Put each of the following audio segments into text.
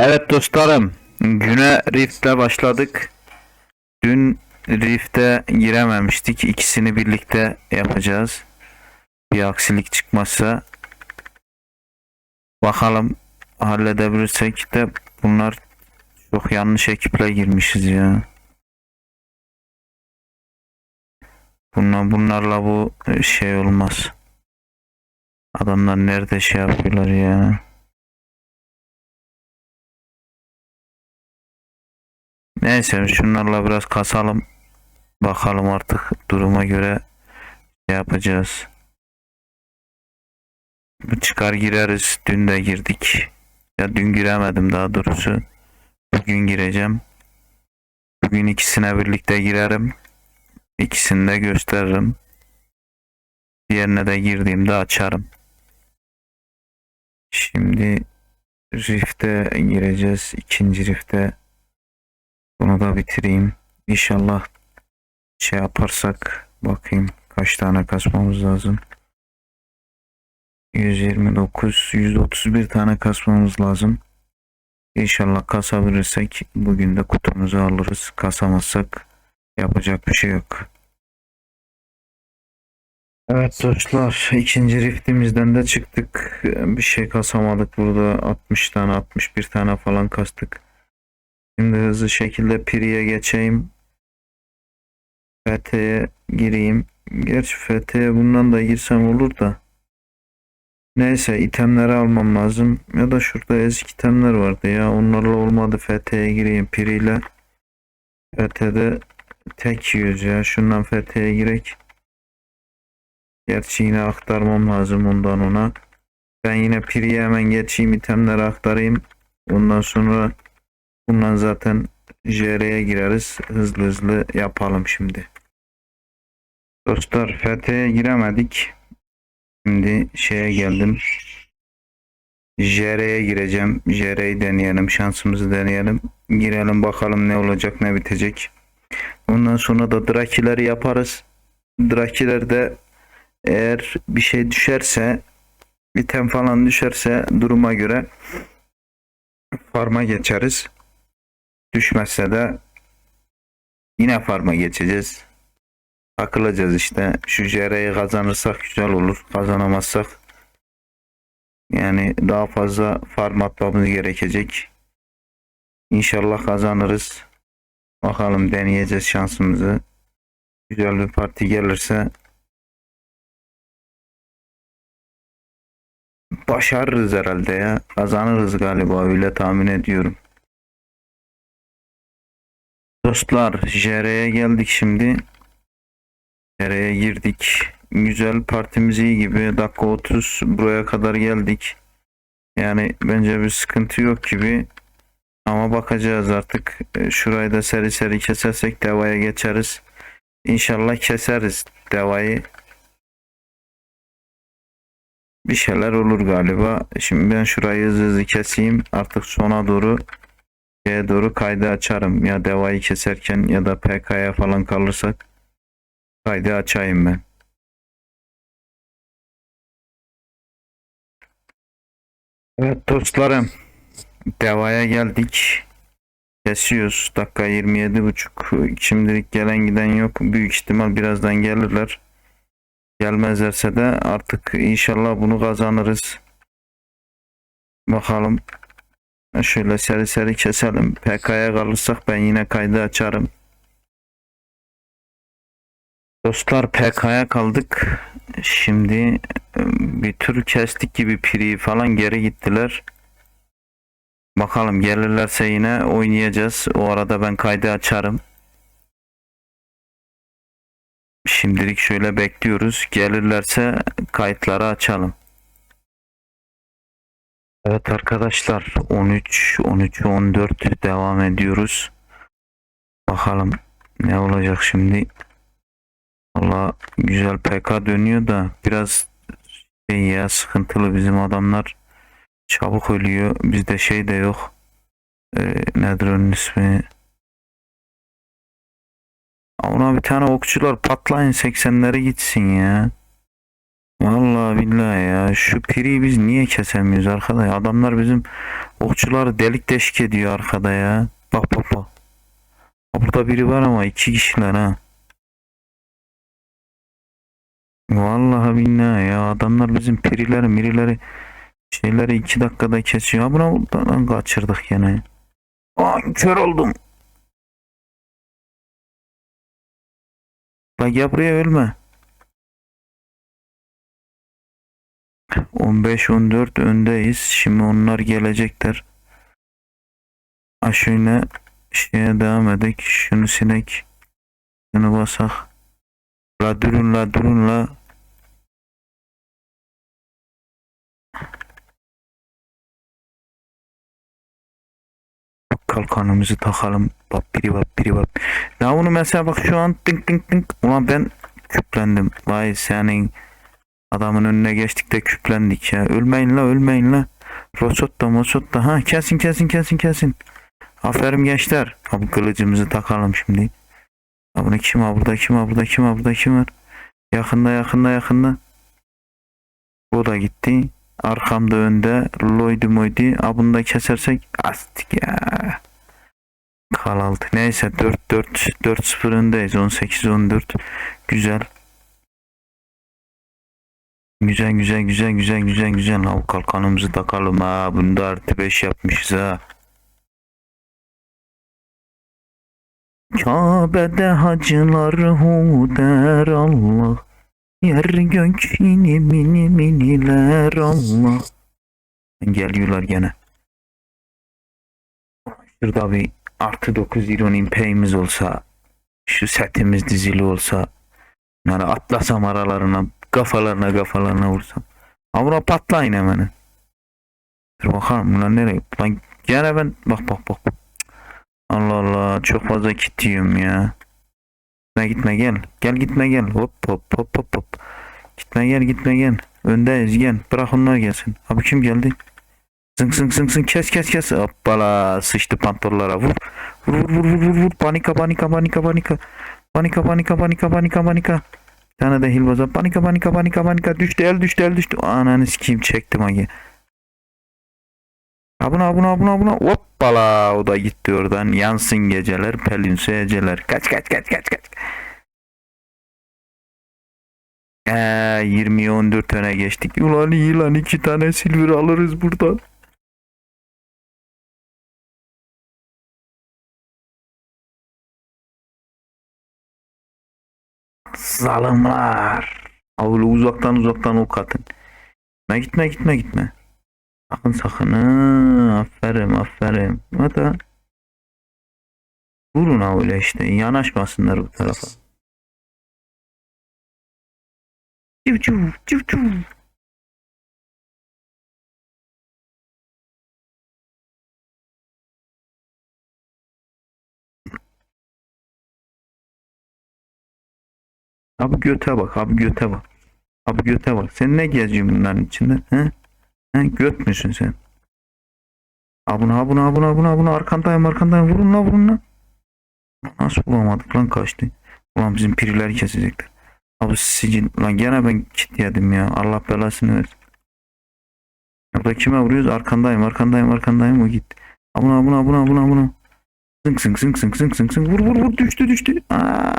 Evet dostlarım, güne Rift'le başladık. Dün Rift'e girememiştik. İkisini birlikte yapacağız. Bir aksilik çıkmazsa bakalım halledebilirsek de bunlar çok yanlış ekiple girmişiz ya. Bunlar, bunlarla bu şey olmaz. Adamlar nerede şey yapıyorlar ya. Neyse şunlarla biraz kasalım. Bakalım artık duruma göre şey yapacağız. Çıkar gireriz. Dün de girdik. Ya dün giremedim daha doğrusu. Bugün gireceğim. Bugün ikisine birlikte girerim. İkisini de gösteririm. Diğerine de girdiğimde açarım. Şimdi Rift'e gireceğiz. İkinci Rift'e bunu da bitireyim. İnşallah şey yaparsak bakayım kaç tane kasmamız lazım. 129, 131 tane kasmamız lazım. İnşallah kasabilirsek bugün de kutumuzu alırız. Kasamazsak yapacak bir şey yok. Evet dostlar ikinci riftimizden de çıktık. Bir şey kasamadık burada 60 tane 61 tane falan kastık. Şimdi hızlı şekilde Piri'ye geçeyim. FT'ye gireyim. Gerçi FT'ye bundan da girsem olur da. Neyse itemleri almam lazım. Ya da şurada ezik itemler vardı ya. Onlarla olmadı FT'ye gireyim Piri ile. FT'de tek yiyoruz ya. Şundan FT'ye girek. Gerçi yine aktarmam lazım ondan ona. Ben yine Piri'ye hemen geçeyim itemleri aktarayım. Ondan sonra Bundan zaten JR'ye gireriz. Hızlı hızlı yapalım şimdi. Dostlar FT'ye giremedik. Şimdi şeye geldim. JR'ye gireceğim. JR'yi deneyelim. Şansımızı deneyelim. Girelim bakalım ne olacak ne bitecek. Ondan sonra da Drakileri yaparız. Drakilerde eğer bir şey düşerse item falan düşerse duruma göre farma geçeriz. Düşmezse de yine farma geçeceğiz. Takılacağız işte. Şu JR'yi kazanırsak güzel olur. Kazanamazsak yani daha fazla farm atmamız gerekecek. İnşallah kazanırız. Bakalım deneyeceğiz şansımızı. Güzel bir parti gelirse başarırız herhalde ya. Kazanırız galiba öyle tahmin ediyorum. Dostlar JR'ye geldik şimdi. JR'ye girdik. Güzel partimiz iyi gibi. Dakika 30 buraya kadar geldik. Yani bence bir sıkıntı yok gibi. Ama bakacağız artık. E, Şurayı da seri seri kesersek devaya geçeriz. İnşallah keseriz devayı. Bir şeyler olur galiba. Şimdi ben şurayı hızlı hızlı keseyim. Artık sona doğru şeye doğru kaydı açarım. Ya devayı keserken ya da PK'ya falan kalırsak kaydı açayım ben. Evet dostlarım. Devaya geldik. Kesiyoruz. Dakika 27 buçuk. Şimdilik gelen giden yok. Büyük ihtimal birazdan gelirler. Gelmezlerse de artık inşallah bunu kazanırız. Bakalım. Şöyle seri seri keselim. PK'ya kalırsak ben yine kaydı açarım. Dostlar PK'ya kaldık. Şimdi e, bir tür kestik gibi piri falan geri gittiler. Bakalım gelirlerse yine oynayacağız. O arada ben kaydı açarım. Şimdilik şöyle bekliyoruz. Gelirlerse kayıtları açalım. Evet arkadaşlar 13 13 14 devam ediyoruz. Bakalım ne olacak şimdi. Valla güzel PK dönüyor da biraz şey ya sıkıntılı bizim adamlar çabuk ölüyor. Bizde şey de yok. Ee, nedir onun ismi? Ona bir tane okçular patlayın 80'leri gitsin ya. Vallahi billahi ya şu piri biz niye kesemiyoruz arkada? Adamlar bizim okçuları delik deşik ediyor arkada ya. Bak bak bak. Burada biri var ama iki kişiler ha. Vallahi billahi ya adamlar bizim pirileri mirileri şeyleri iki dakikada kesiyor. Ha buna buradan kaçırdık gene. Aa kör oldum. La gel buraya ölme. 15-14 öndeyiz. Şimdi onlar gelecekler. Ha şöyle şeye devam edek. Şunu sinek. Şunu basak. La durun la durun la. Kalkanımızı takalım. Bak biri bak biri bak. Ya bunu mesela bak şu an tink tink tink. Ulan ben küplendim. Vay senin adamın önüne geçtik de küplendik ya. Ölmeyin la ölmeyin la. Rosotta mosotta. Ha kesin kesin kesin kesin. Aferin gençler. Abi kılıcımızı takalım şimdi. Bunu kim ha burada kim ha burada kim ha burada kim var? Yakında yakında yakında. O da gitti. Arkamda önde. Loydu moydu. Ha bunu da kesersek. Astik ya. Kalaldı. Neyse 4 4 4 0 öndeyiz. 18 14. Güzel. Güzel güzel güzel güzel güzel güzel. Al kalkanımızı takalım ha. Bunda artı 5 yapmışız ha. Kabe'de hacılar hu der Allah. Yer gök mini mini miniler Allah. Geliyorlar gene. Şurada bir artı 9 ironin payimiz olsa. Şu setimiz dizili olsa. Yani atlasam aralarına kafalarına kafalarına vursam. Avra patlayın hemen. Dur bakalım lan nereye? Lan gene ben bak bak bak. Allah Allah çok fazla kitiyorum ya. Gitme gitme gel. Gel gitme gel. Hop hop hop hop hop. Gitme gel gitme gel. Öndeyiz gel. Bırak onlar gelsin. Abi kim geldi? Zınk zınk zınk zınk kes kes kes. Hoppala sıçtı pantollara. Vur vur vur vur vur vur. Panika panika panika panika. Panika panika panika panika panika. Tane de hilbaza. Panika panika panika panika. Düştü el düştü el düştü. Ananı sikeyim çektim agi. Abuna abuna abuna abuna. Hoppala o da gitti oradan. Yansın geceler pelin eceler. Kaç kaç kaç kaç kaç. Ee, 20'ye 14 öne geçtik. Ulan iyi lan iki tane silver alırız buradan. Zalimler. Avlu uzaktan uzaktan ok atın. Gitme gitme gitme gitme. Sakın sakın. Ha, aferin aferin. Hatta vurun öyle işte. Yanaşmasınlar bu tarafa. Civ civ civ civ. Abi göte bak, abi göte bak. Abi göte bak. Sen ne geziyorsun bunların içinde? He? He? Göt müsün sen? Abuna abuna abuna abuna abuna arkandayım arkandayım vurun la vurun la. Nasıl bulamadık lan kaçtı. Ulan bizim pirileri kesecekler. Abi sicil lan gene ben kit yedim ya. Allah belasını versin. Burada kime vuruyoruz? Arkandayım arkandayım arkandayım o gitti. Abuna abuna abuna abuna abuna. Zınk zınk zınk zınk zınk zınk zınk vur vur vur düştü düştü. Aa,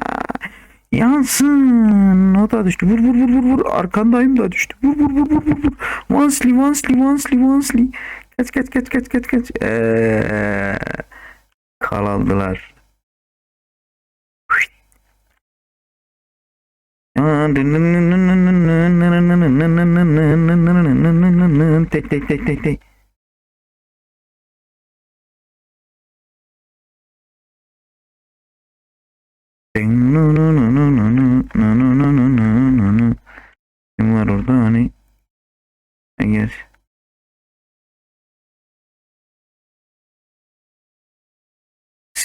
yansın. O da düştü. Vur vur vur vur vur. Arkandayım da düştü. Vur vur vur vur vur. Vansli vansli vansli vansli. Kaç kaç kaç kaç kaç kaç. Eee, kalaldılar. Tek tek tek tek tek.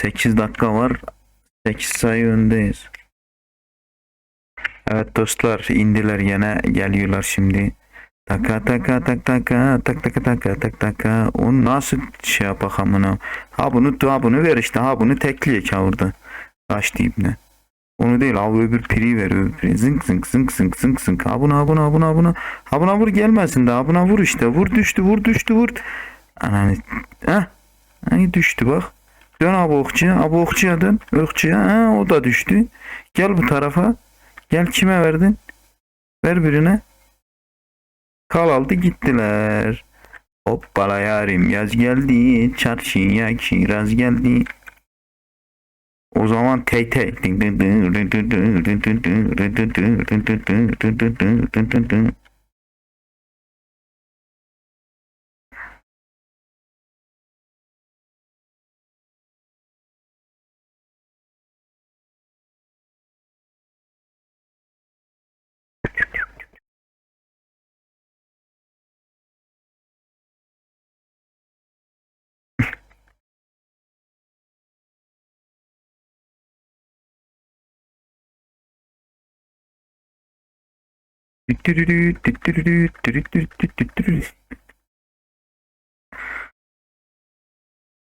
8 dakika var. 8 sayı öndeyiz. Evet dostlar indiler yine geliyorlar şimdi. Taka taka tak taka tak taka taka tak taka. O nasıl şey yapak amına. Ha bunu ha bunu ver işte ha bunu tekliye kavurdu. Kaç deyip ne. Onu değil abi öbür piri ver öbür piri. Zınk zınk zınk zınk zınk zınk. Ha buna ha buna ha buna ha buna. Ha buna vur gelmesin de ha buna vur işte. Vur düştü vur düştü vur. Ananı. Heh. Hani düştü bak. Dön abi okçuya. Abi okçuya dön. Okçuya. Ha o da düştü. Gel bu tarafa. Gel kime verdin? Ver birine. Kal aldı gittiler. Hoppala yarim yaz geldi. Çarşıya kiraz geldi. O zaman tey tey.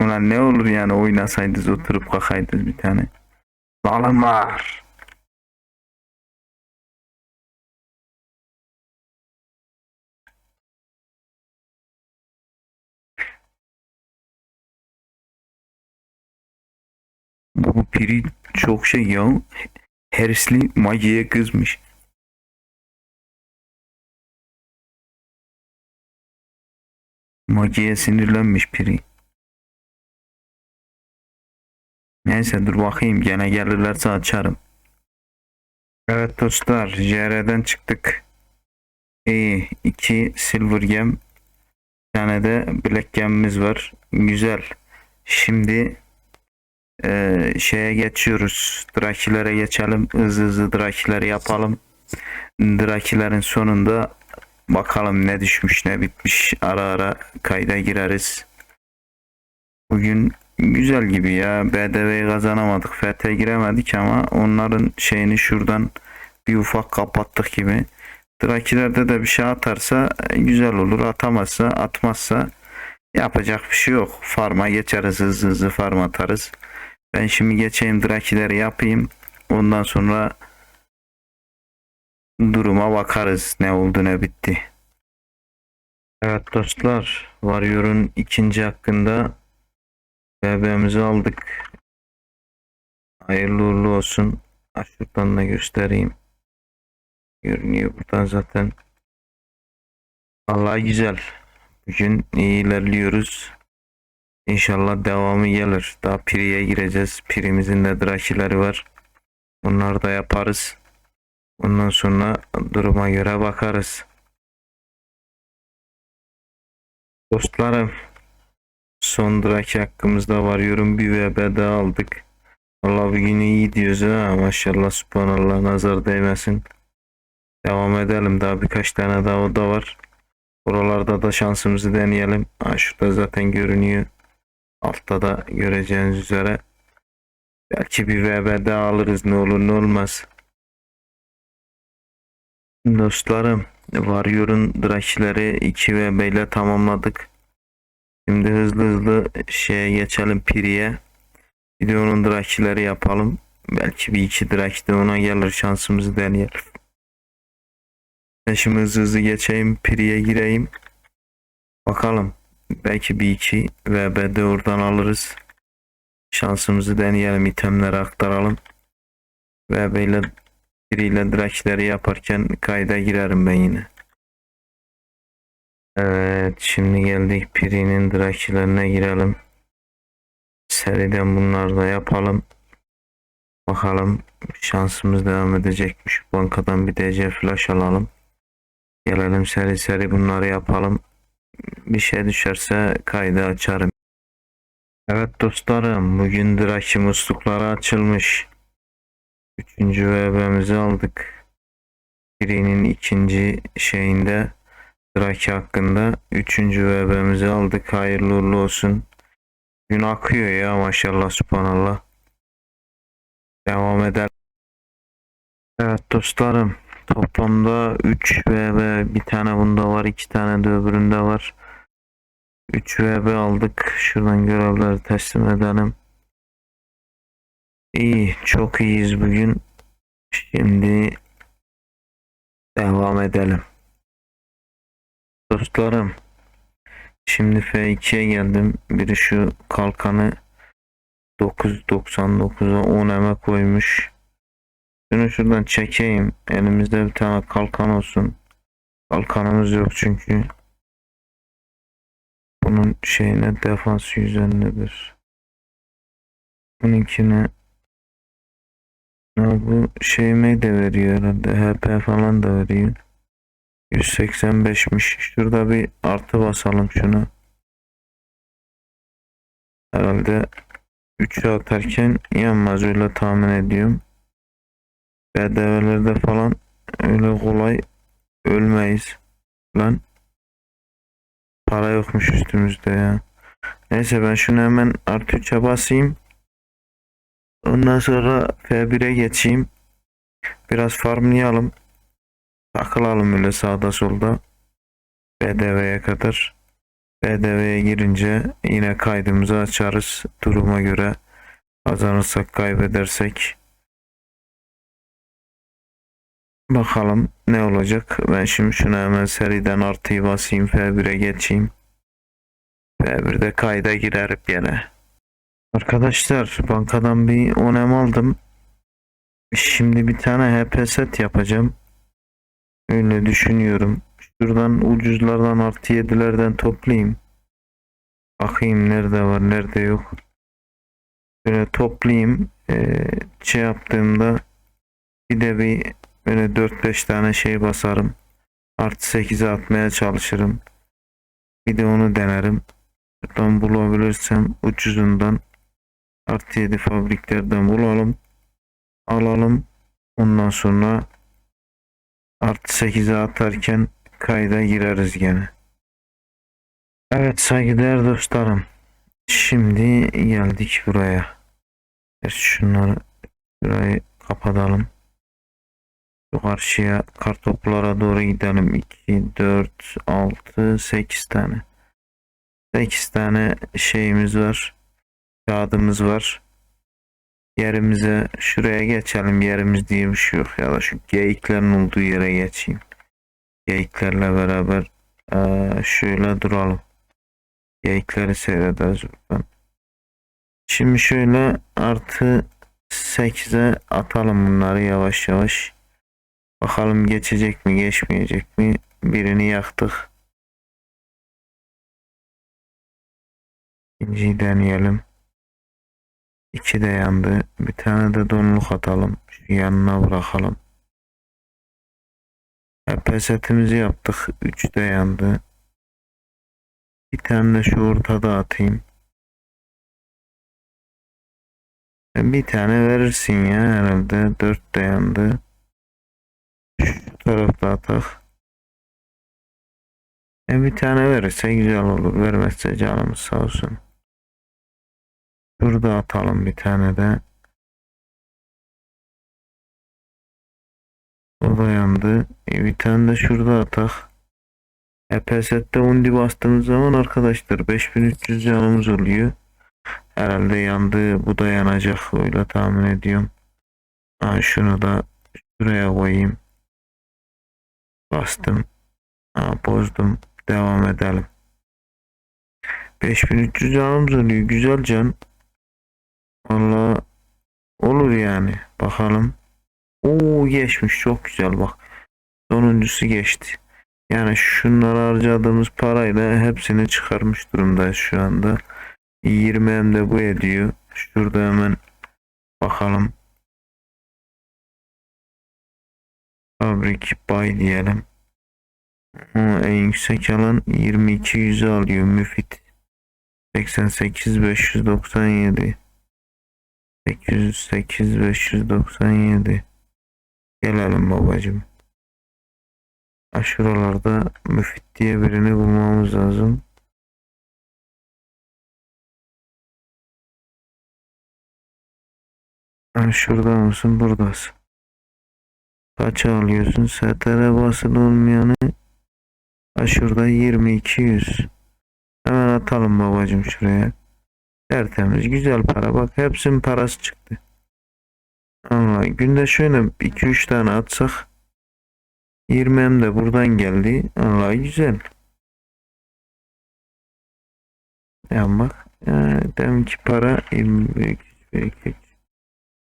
Ulan ne olur yani oynasaydınız oturup kalkaydınız bir tane. Bağlamlar. Bu piri çok şey ya. Hersli magiye kızmış. Magiye sinirlenmiş piri. Neyse dur bakayım gene gelirlerse açarım. Evet dostlar JR'den çıktık. İyi iki silver gem. Tane de black gemimiz var. Güzel. Şimdi eee, şeye geçiyoruz. Drakilere geçelim. Hızlı hızlı drakileri yapalım. Drakilerin sonunda bakalım ne düşmüş ne bitmiş. Ara ara kayda gireriz. Bugün güzel gibi ya. BDV'yi kazanamadık. FT giremedik ama onların şeyini şuradan bir ufak kapattık gibi. Drakilerde de bir şey atarsa güzel olur. Atamazsa atmazsa yapacak bir şey yok. Farma geçeriz hızlı hızlı farm atarız. Ben şimdi geçeyim drakileri yapayım. Ondan sonra duruma bakarız ne oldu ne bitti. Evet dostlar, Warrior'un ikinci hakkında BB'mizi aldık. Hayırlı uğurlu olsun. Şuradan da göstereyim. Görünüyor buradan zaten. Allah güzel. Bugün iyi ilerliyoruz. İnşallah devamı gelir. Daha Piri'ye gireceğiz. Pirimizin de drakileri var. Bunları da yaparız. Ondan sonra duruma göre bakarız. Dostlarım son draki hakkımızda var. Yorum bir VB aldık. Allah bugün iyi gidiyoruz ha. Maşallah subhanallah nazar değmesin. Devam edelim. Daha birkaç tane daha oda var. Buralarda da şansımızı deneyelim. Ha, şurada zaten görünüyor. Altta da göreceğiniz üzere. Belki bir VB alırız. Ne olur ne olmaz. Dostlarım, Warrior'un drakileri 2 VB ile tamamladık. Şimdi hızlı hızlı şeye geçelim Piri'ye. Bir de yapalım. Belki bir iki draki de ona gelir şansımızı deneyelim. Ben şimdi hızlı hızlı geçeyim Piri'ye gireyim. Bakalım. Belki bir iki VB de oradan alırız. Şansımızı deneyelim. itemleri aktaralım. VB ile biriyle drakileri yaparken kayda girerim ben yine. Evet şimdi geldik Piri'nin drakilerine girelim. Seriden bunları da yapalım. Bakalım şansımız devam edecekmiş. Bankadan bir DC flash alalım. Gelelim seri seri bunları yapalım. Bir şey düşerse kaydı açarım. Evet dostlarım bugün draki muslukları açılmış. Üçüncü VB'mizi aldık. Birinin ikinci şeyinde Draki hakkında. Üçüncü VB'mizi aldık. Hayırlı uğurlu olsun. Gün akıyor ya maşallah subhanallah. Devam eder. Evet dostlarım. Toplamda 3 VB bir tane bunda var. iki tane de öbüründe var. 3 VB aldık. Şuradan görevleri teslim edelim. İyi, çok iyiyiz bugün. Şimdi devam edelim. Dostlarım. Şimdi F2'ye geldim. Biri şu kalkanı 999'a 10 eme koymuş. Şunu şuradan çekeyim. Elimizde bir tane kalkan olsun. Kalkanımız yok çünkü. Bunun şeyine defans 151. Bununkine ya bu şeyime de veriyor herhalde. HP falan da veriyor. 185'miş. Şurada bir artı basalım şunu. Herhalde 3'e atarken yanmaz öyle tahmin ediyorum. BDV'lerde falan öyle kolay ölmeyiz. Lan para yokmuş üstümüzde ya. Neyse ben şunu hemen artı 3'e basayım. Ondan sonra F1'e geçeyim. Biraz farmlayalım. Takılalım öyle sağda solda. BDV'ye kadar. BDV'ye girince yine kaydımızı açarız. Duruma göre kazanırsak kaybedersek. Bakalım ne olacak. Ben şimdi şuna hemen seriden artıyı basayım. F1'e geçeyim. F1'de kayda girerim gene. Arkadaşlar bankadan bir onem aldım. Şimdi bir tane HP set yapacağım. Öyle düşünüyorum. Şuradan ucuzlardan artı yedilerden toplayayım. Bakayım nerede var nerede yok. Böyle toplayayım. Ee, şey yaptığımda bir de bir böyle 4-5 tane şey basarım. Artı 8'e atmaya çalışırım. Bir de onu denerim. Buradan bulabilirsem ucuzundan artı 7 fabriklerden bulalım. Alalım. Ondan sonra artı 8'e atarken kayda gireriz gene. Evet saygıdeğer dostlarım. Şimdi geldik buraya. Şunları burayı kapatalım. Şu karşıya kartoplara doğru gidelim. 2, 4, 6, 8 tane. 8 tane şeyimiz var. Kağıdımız var. Yerimize şuraya geçelim. Yerimiz diye bir şey yok. Ya da şu geyiklerin olduğu yere geçeyim. Geyiklerle beraber eee, şöyle duralım. Geyikleri seyrederiz buradan. Şimdi şöyle artı 8'e atalım bunları yavaş yavaş. Bakalım geçecek mi geçmeyecek mi? Birini yaktık. İkinciyi deneyelim. İki de yandı. Bir tane de donluk atalım. Şu yanına bırakalım. HP setimizi yaptık. Üç de yandı. Bir tane de şu ortada atayım. E, Bir tane verirsin ya herhalde. Dört de yandı. Şu tarafta atak. E bir tane verirse güzel olur. Vermezse canımız sağ olsun. Şurada atalım bir tane de. O da yandı. E bir tane de şurada atak. EPS'de undi bastığımız zaman arkadaşlar 5300 canımız oluyor. Herhalde yandı. Bu da yanacak. Öyle tahmin ediyorum. Ha, şunu da şuraya koyayım. Bastım. Ha, bozdum. Devam edelim. 5300 canımız oluyor. Güzel can. Valla olur yani. Bakalım. Oo geçmiş. Çok güzel bak. Sonuncusu geçti. Yani şunları harcadığımız parayla hepsini çıkarmış durumdayız şu anda. 20 hem de bu ediyor. Şurada hemen bakalım. Fabrik buy diyelim. En yüksek alan 22 yüzü alıyor müfit. 88 597 808 597 Gelelim babacım. Ha, Şuralarda müfit diye birini bulmamız lazım. Ha, şurada mısın? Buradasın. Kaç alıyorsun? STR basılı olmayanı ha, şurada 2200. Hemen atalım babacım şuraya. Tertemiz güzel para bak hepsinin parası çıktı. Allah günde şöyle 2-3 tane atsak 20 hem de buradan geldi. Allah güzel. Ya bak demek ki para 23, 22.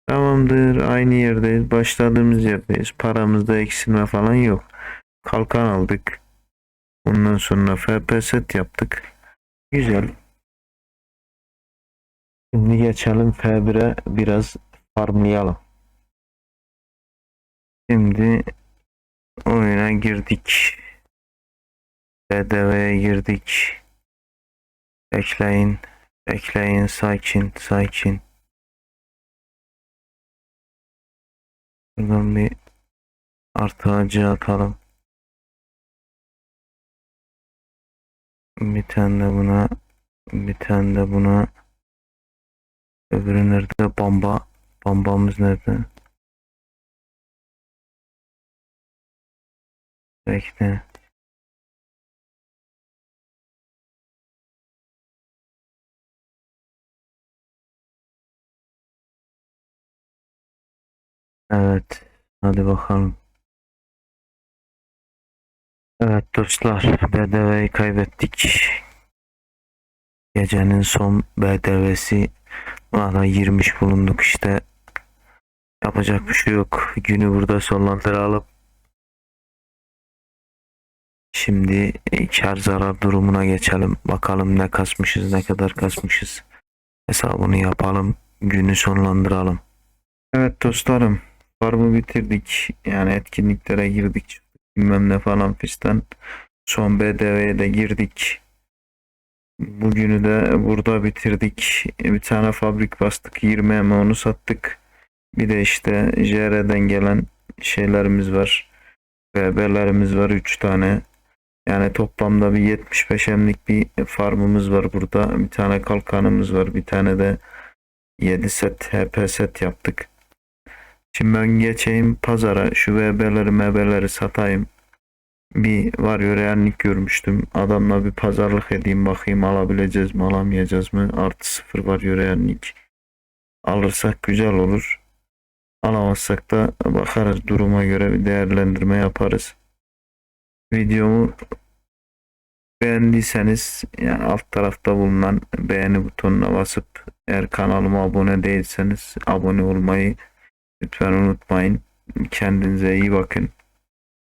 Tamamdır. Aynı yerdeyiz. Başladığımız yerdeyiz. Paramızda eksilme falan yok. Kalkan aldık. Ondan sonra FP set yaptık. Güzel. Şimdi geçelim F1'e biraz farmlayalım. Şimdi oyuna girdik. BDV'ye girdik. Bekleyin. Bekleyin. Sakin. Sakin. Buradan bir artı atalım. Bir tane de buna. Bir tane de buna. Öbürü nerede? Bamba. Bambamız nerede? Bekle. Evet. Hadi bakalım. Evet dostlar. BDV'yi kaybettik. Gecenin son BDV'si valla girmiş bulunduk işte. Yapacak bir şey yok. Günü burada sonlandıralım. Şimdi kar zarar durumuna geçelim. Bakalım ne kasmışız, ne kadar kasmışız. Hesabını yapalım. Günü sonlandıralım. Evet dostlarım. Farmı bitirdik. Yani etkinliklere girdik. Bilmem ne falan fistan. Son BDV'ye de girdik. Bugünü de burada bitirdik. Bir tane fabrik bastık. 20 hem onu sattık. Bir de işte JR'den gelen şeylerimiz var. BB'lerimiz var 3 tane. Yani toplamda bir 75 emlik bir farmımız var burada. Bir tane kalkanımız var. Bir tane de 7 set HP set yaptık. Şimdi ben geçeyim pazara şu VB'leri MB'leri satayım. Bir var yöreyenlik görmüştüm. Adamla bir pazarlık edeyim bakayım alabileceğiz mi alamayacağız mı? Artı sıfır var yöreyenlik. Alırsak güzel olur. Alamazsak da bakarız duruma göre bir değerlendirme yaparız. Videomu beğendiyseniz yani alt tarafta bulunan beğeni butonuna basıp eğer kanalıma abone değilseniz abone olmayı lütfen unutmayın. Kendinize iyi bakın.